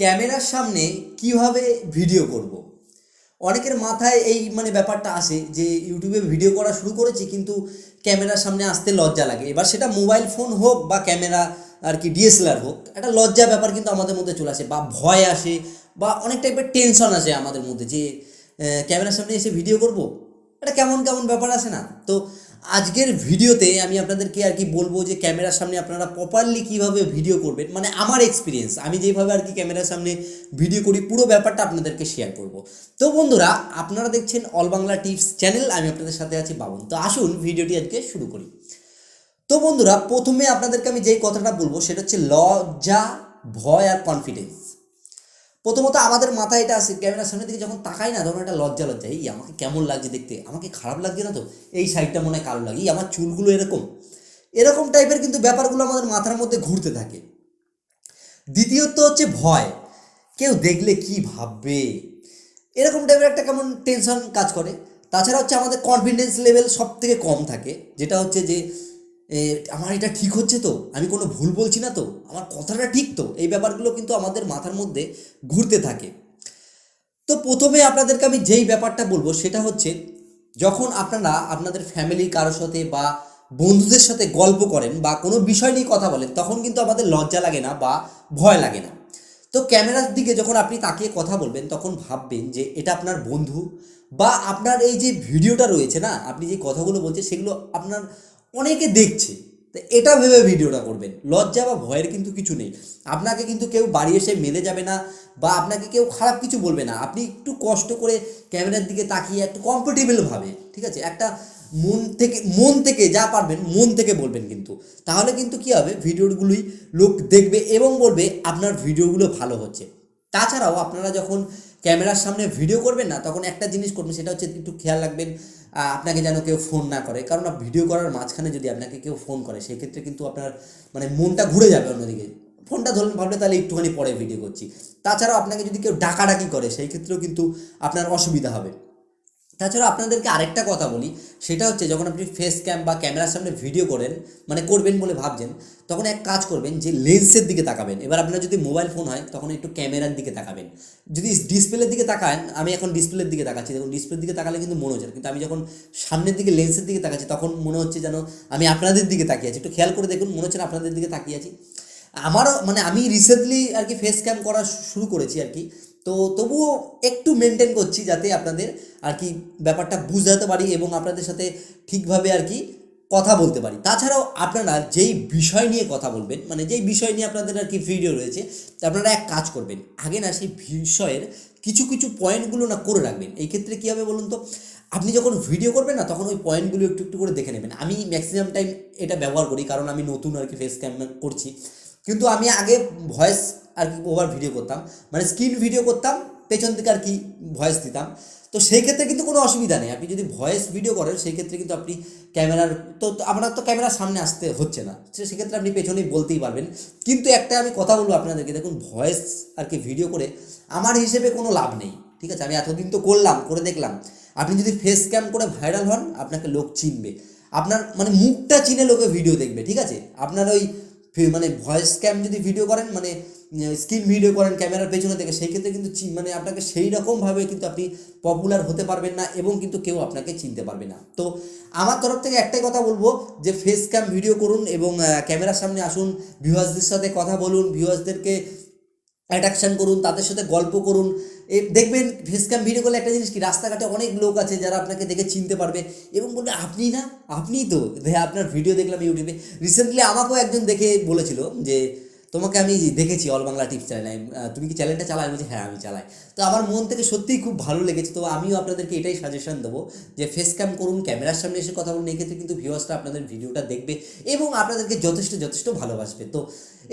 ক্যামেরার সামনে কীভাবে ভিডিও করব। অনেকের মাথায় এই মানে ব্যাপারটা আসে যে ইউটিউবে ভিডিও করা শুরু করেছি কিন্তু ক্যামেরার সামনে আসতে লজ্জা লাগে। এবার সেটা মোবাইল ফোন হোক বা ক্যামেরা আর কি ডিএসএলআর হোক, একটা লজ্জা ব্যাপার কিন্তু আমাদের মধ্যে চলে আসে বা ভয় আসে বা অনেক টাইপের টেনশন আসে আমাদের মধ্যে যে ক্যামেরার সামনে এসে ভিডিও করব? এটা কেমন কেমন ব্যাপার আসে না? তো আজকের ভিডিওতে আমি আপনাদেরকে আর কি বলব যে ক্যামেরার সামনে আপনারা প্রপারলি কীভাবে ভিডিও করবেন মানে আমার এক্সপিরিয়েন্স আমি যেভাবে আর কি ক্যামেরার সামনে ভিডিও করি, পুরো ব্যাপারটা আপনাদেরকে শেয়ার করব। তো বন্ধুরা, আপনারা দেখছেন অল বাংলা টিপস চ্যানেল আমি আপনাদের সাথে আছি বাবন। তো আসুন ভিডিওটি আজকে শুরু করি। তো বন্ধুরা, প্রথমে আপনাদেরকে আমি যেই কথাটা বলব, সেটা হচ্ছে লজ্জা, ভয় আর কনফিডেন্স প্রথমত আমাদের মাথায় এটা আসে, ক্যামেরার সামনে দিকে যখন তাকাই না, তখন একটা লজ্জা লজ্জা, এই, আমাকে কেমন লাগছে দেখতে? আমাকে খারাপ লাগছে না তো? এই সাইডটা মনে হয় কালো লাগে আমার চুলগুলো এরকম? এরকম টাইপের কিন্তু ব্যাপারগুলো আমাদের মাথার মধ্যে ঘুরতে থাকে। দ্বিতীয়ত হচ্ছে ভয়। কেউ দেখলে কি ভাববে? এরকম টাইপের একটা কেমন টেনশন কাজ করে। তাছাড়া হচ্ছে আমাদের কনফিডেন্স লেভেল সব থেকে কম থাকে, যেটা হচ্ছে যে আমার এটা ঠিক হচ্ছে তো? আমি কোনো ভুল বলছি না তো? আমার কথাটা ঠিক তো? এই ব্যাপারগুলো কিন্তু আমাদের মাথার মধ্যে ঘুরতে থাকে। তো প্রথমে আপনাদেরকে আমি যেই ব্যাপারটা বলব সেটা হচ্ছে, যখন আপনারা আপনাদের ফ্যামিলির কারোর সাথে বা বন্ধুদের সাথে গল্প করেন বা কোনো বিষয় নিয়ে কথা বলেন, তখন কিন্তু আমাদের লজ্জা লাগে না বা ভয় লাগে না। তো ক্যামেরার দিকে যখন আপনি তাকিয়ে কথা বলবেন, তখন ভাববেন যে এটা আপনার বন্ধু বা আপনার এই যে ভিডিওটা রয়েছে না, আপনি যে কথাগুলো বলছেন, সেগুলো আপনার অনেকে দেখছে। তো এটা ভেবে ভিডিওটা করবেন। লজ্জা বা ভয়ের কিন্তু কিছু নেই। আপনাকে কিন্তু কেউ বাড়ি এসে মেলে যাবে না বা আপনাকে কেউ খারাপ কিছু বলবে না। আপনি একটু কষ্ট করে ক্যামেরার দিকে তাকিয়ে একটু কমফোর্টেবলভাবে ঠিক আছে? একটা মন থেকে মন থেকে যা পারবেন, মন থেকে বলবেন কিন্তু। তাহলে কিন্তু কী হবে? ভিডিওগুলোই লোক দেখবে এবং বলবে, আপনার ভিডিওগুলো ভালো হচ্ছে। তাছাড়াও আপনারা যখন ক্যামেরার সামনে ভিডিও করবেন না, তখন একটা জিনিস করবেন, সেটা হচ্ছে একটু খেয়াল রাখবেন আপনাকে যেন কেউ ফোন না করে। কারণ ভিডিও করার মাঝখানে যদি আপনাকে কেউ ফোন করে, সেক্ষেত্রে কিন্তু আপনার মানে মনটা ঘুরে যাবে অন্যদিকে। ফোনটা ধরুন, ভাবলে তাহলে একটুখানি পরে ভিডিও করছি। তাছাড়াও আপনাকে যদি কেউ ডাকাডাকি করে, সেই ক্ষেত্রেও কিন্তু আপনার অসুবিধা হবে। তাছাড়া আপনাদেরকে আরেকটা কথা বলি, সেটা হচ্ছে যখন আপনি ফেস ক্যাম বা ক্যামেরার সামনে ভিডিও করেন মানে করবেন বলে ভাবছেন, তখন এক কাজ করবেন যে লেন্সের দিকে তাকাবেন। এবার আপনার যদি মোবাইল ফোন হয়, তখন একটু ক্যামেরার দিকে তাকাবেন। যদি ডিসপ্লের দিকে তাকান, আমি এখন ডিসপ্লের দিকে তাকাচ্ছি। দেখুন ডিসপ্লের দিকে তাকালে কিন্তু মনে হচ্ছে কিন্তু আমি যখন সামনের দিকে লেন্সের দিকে তাকাচ্ছি, তখন মনে হচ্ছে যেন আমি আপনাদের দিকে তাকিয়ে আছি। একটু খেয়াল করে দেখুন, মনে হচ্ছে আপনাদের দিকে তাকিয়ে আছি। আমারও মানে আমি রিসেন্টলি আর কি ফেস ক্যাম করা শুরু করেছি আর কি। তো তবুও একটু মেনটেন করছি যাতে আপনাদের আর কি ব্যাপারটা বুঝাতে পারি এবং আপনাদের সাথে ঠিকভাবে আর কি কথা বলতে পারি। তাছাড়াও আপনারা যেই বিষয় নিয়ে কথা বলবেন মানে যেই বিষয় নিয়ে আপনাদের আর কি ভিডিও রয়েছে আপনারা এক কাজ করবেন। আগে না সেই বিষয়ের কিছু কিছু পয়েন্টগুলো না করে রাখবেন। এই ক্ষেত্রে কী হবে বলুন তো? আপনি যখন ভিডিও করবেন না, তখন ওই পয়েন্টগুলো একটু একটু করে দেখে নেবেন। আমি ম্যাক্সিমাম টাইম এটা ব্যবহার করি, কারণ আমি নতুন আর কি ফেস ক্যাম করছি। কিন্তু আমি আগে ভয়েস আর কি ওভার ভিডিও করতাম। মানে স্ক্রিন ভিডিও করতাম, পেছন থেকে আর কি ভয়েস দিতাম। তো সেই ক্ষেত্রে কিন্তু কোনো অসুবিধা নেই। আপনি যদি ভয়েস ভিডিও করেন, সেই ক্ষেত্রে কিন্তু আপনি ক্যামেরার, তো আপনার তো ক্যামেরার সামনে আসতে হচ্ছে না। সেক্ষেত্রে আপনি পেছনেই বলতেই পারবেন। কিন্তু একটা আমি কথা বলব আপনাদেরকে, দেখুন ভয়েস আর কি ভিডিও করে আমার হিসেবে কোনো লাভ নেই। ঠিক আছে? আমি এতদিন তো করলাম, করে দেখলাম। আপনি যদি ফেস ক্যাম করে ভাইরাল হন, আপনাকে লোক চিনবে। আপনার মানে মুখটা চিনে লোকে ভিডিও দেখবে, ঠিক আছে? আপনার ওই মানে ভয়েস ক্যাম যদি ভিডিও করেন মানে স্ক্রিন ভিডিও করেন ক্যামেরার পেছনে থেকে, সেই ক্ষেত্রে কিন্তু মানে আপনাকে সেই রকমভাবে কিন্তু আপনি পপুলার হতে পারবেন না এবং কিন্তু কেউ আপনাকে চিনতে পারবে না। তো আমার তরফ থেকে একটাই কথা বলব যে ফেস ক্যাম ভিডিও করুন এবং ক্যামেরার সামনে আসুন ভিউয়ার্সদের সাথে কথা বলুন ভিউয়ার্সদেরকে অ্যাট্রাকশন করুন, তাদের সাথে গল্প করুন। এ দেখবেন ফেসক্যাম ভিডিও করলে একটা জিনিস কি, রাস্তাঘাটে অনেক লোক আছে যারা আপনাকে দেখে চিনতে পারবে এবং বলবে, আপনি না? আপনিই তো? আপনার ভিডিও দেখলাম ইউটিউবে রিসেন্টলি আমাকেও একজন দেখে বলেছিল যে তোমাকে আমি দেখেছি অল বাংলা টিপস চ্যানেলে তুমি কি চ্যানেলটা চালাই আমি বলছি হ্যাঁ আমি চালাই। তো আমার মন থেকে সত্যিই খুব ভালো লেগেছে। তো আমিও আপনাদেরকে এটাই সাজেশন দেবো যে ফেস ক্যাম করুন ক্যামেরার সামনে এসে কথা বলুন। এই ক্ষেত্রে কিন্তু ভিউয়ার্সরা আপনাদের ভিডিওটা দেখবে এবং আপনাদেরকে যথেষ্ট যথেষ্ট ভালোবাসবে। তো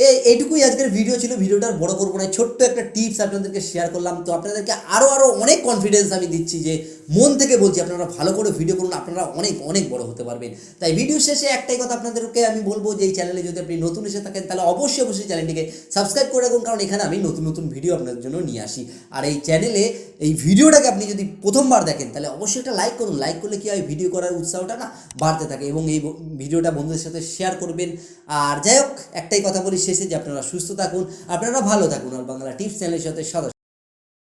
এই এইটুকুই আজকের ভিডিও ছিল। ভিডিওটার বড় করব না। ছোট্ট একটা টিপস আপনাদেরকে শেয়ার করলাম। তো আপনাদেরকে আরও আরও অনেক কনফিডেন্স আমি দিচ্ছি যে মন থেকে বলছি, আপনারা ভালো করে ভিডিও করুন। আপনারা অনেক অনেক বড় হতে পারবেন। তাই ভিডিও শেষে একটাই কথা আপনাদেরকে আমি বলব যে, এই চ্যানেলে যদি আপনি নতুন এসে থাকেন, তাহলে অবশ্যই অবশ্যই অবশ্যই চ্যানেলটিকে সাবস্ক্রাইব করে রাখুন, কারণ এখানে আমি নতুন নতুন ভিডিও আপনাদের জন্য নিয়ে আসি। আর এই চ্যানেলে এই ভিডিওটাকে আপনি যদি প্রথমবার দেখেন, তাহলে অবশ্যই একটা লাইক করুন। লাইক করলে কী হয়? ভিডিও করার উৎসাহটা না বাড়তে থাকে এবং এই ভিডিওটা বন্ধুদের সাথে শেয়ার করবেন। আর যাই হোক, একটাই কথা বলি শেষে যে আপনারা সুস্থ থাকুন, আপনারা ভালো থাকুন। আর বাংলা টিপস চ্যানেলের সাথে সদস্য